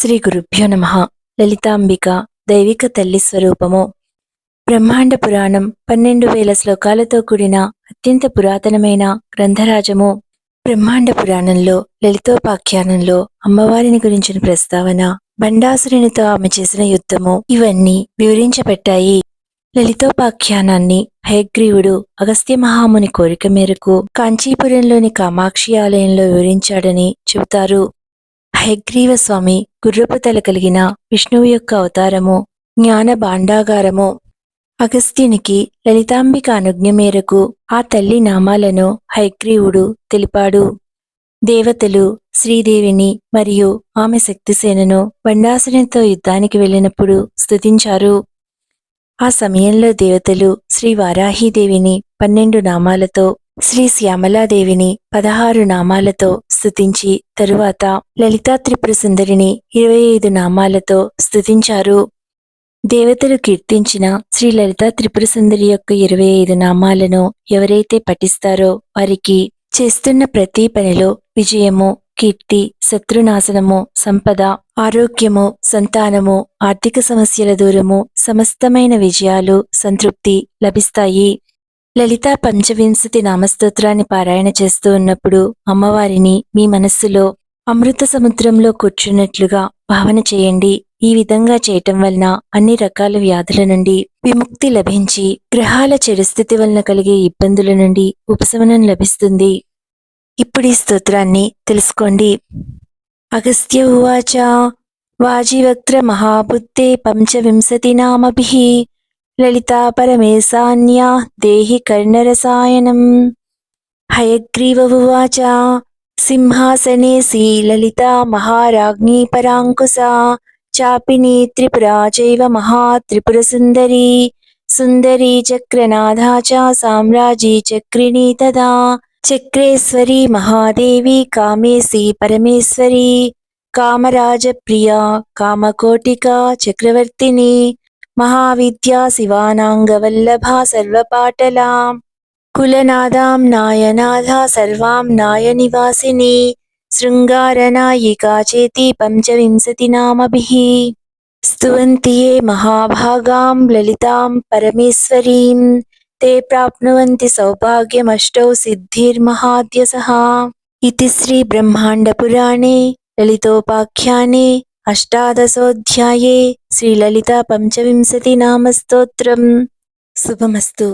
శ్రీ గురుభ్యో నమ. లలితాంబిక దైవిక తల్లి స్వరూపము. బ్రహ్మాండ పురాణం పన్నెండు వేల శ్లోకాలతో కూడిన అత్యంత పురాతనమైన గ్రంథరాజము. బ్రహ్మాండ పురాణంలో లలితోపాఖ్యానంలో అమ్మవారిని గురించిన ప్రస్తావన బండాసురునితో ఆమె చేసిన యుద్ధము ఇవన్నీ వివరించబట్టాయి లలితోపాఖ్యానాన్ని హయగ్రీవుడు అగస్త్య మహాముని కోరిక మేరకు కాంచీపురంలోని కామాక్షి ఆలయంలో వివరించాడని చెబుతారు. హయగ్రీవ స్వామి గుర్రపు తల కలిగిన విష్ణువు యొక్క అవతారము జ్ఞాన భాండాగారము. అగస్త్యునికి లలితాంబిక అనుజ్ఞ మేరకు ఆ తల్లి నామాలను హయగ్రీవుడు తెలిపాడు. దేవతలు శ్రీదేవిని మరియు ఆమె శక్తిసేనను బండాసునితో యుద్ధానికి వెళ్ళినప్పుడు స్తుతించారు. ఆ సమయంలో దేవతలు శ్రీ వారాహీదేవిని పన్నెండు నామాలతో శ్రీ శ్యామలాదేవిని పదహారు నామాలతో స్థుతించి తరువాత లలితా త్రిపుర సుందరిని ఇరవై ఐదు నామాలతో స్థుతించారు. దేవతలు కీర్తించిన శ్రీ లలితా త్రిపుర సుందరి యొక్క ఇరవై ఐదు నామాలను ఎవరైతే పఠిస్తారో వారికి చేస్తున్న ప్రతి పనిలో విజయము కీర్తి శత్రునాశనము సంపద ఆరోగ్యము సంతానము ఆర్థిక సమస్యల దూరము సమస్తమైన విజయాలు సంతృప్తి లభిస్తాయి. లలిత పంచవింశతి నామస్తోత్రాన్ని పారాయణ చేస్తూ ఉన్నప్పుడు అమ్మవారిని మీ మనస్సులో అమృత సముద్రంలో కూర్చున్నట్లుగా భావన చేయండి. ఈ విధంగా చేయటం వలన అన్ని రకాల వ్యాధుల నుండి విముక్తి లభించి గ్రహాల చెడుస్థితి వలన కలిగే ఇబ్బందుల నుండి ఉపశమనం లభిస్తుంది. ఇప్పుడు ఈ స్తోత్రాన్ని తెలుసుకోండి. అగస్త్య ఉవాచ వాజివక్త్ర మహాబుద్ధే పంచవింశతి నామభి. లలితా పరమేశాన్యా దేహి కర్ణరసాయనం హయగ్రీవ ఉవాచ సింహాసనే లలితా మహారాజ్ఞీ పరాంకుశా చాపిని త్రిపురా చైవ మహా త్రిపురసుందరీ సుందరీ చక్రనాథా చ సామ్రాజీ చక్రిణీ తదా చక్రేశ్వరీ మహాదేవి కామేశీ పరమేశ్వరీ కామరాజప్రియా కామకోటికా చక్రవర్తిని మహావిద్యా శివానాంగవల్లభా సర్వపాటలా కులనాదాం నాయనాథా సర్వాం నాయనివాసిని శృంగారనాయికా చేతి పంచవింశతి నామభిః స్తువంతి ఏ మహాభాగాం లలితాం పరమేశ్వరీం ते प्राप्नुवन्ति सौभाग्यमष्टौ सिद्धिर्महाद्यसः इति श्रीब्रह्माण्डपुराणे ललितोपाख्याने అష్టాదశోధ్యాయే శ్రీలలిత పంచవింశతి నామస్తోత్రం శుభమస్తు.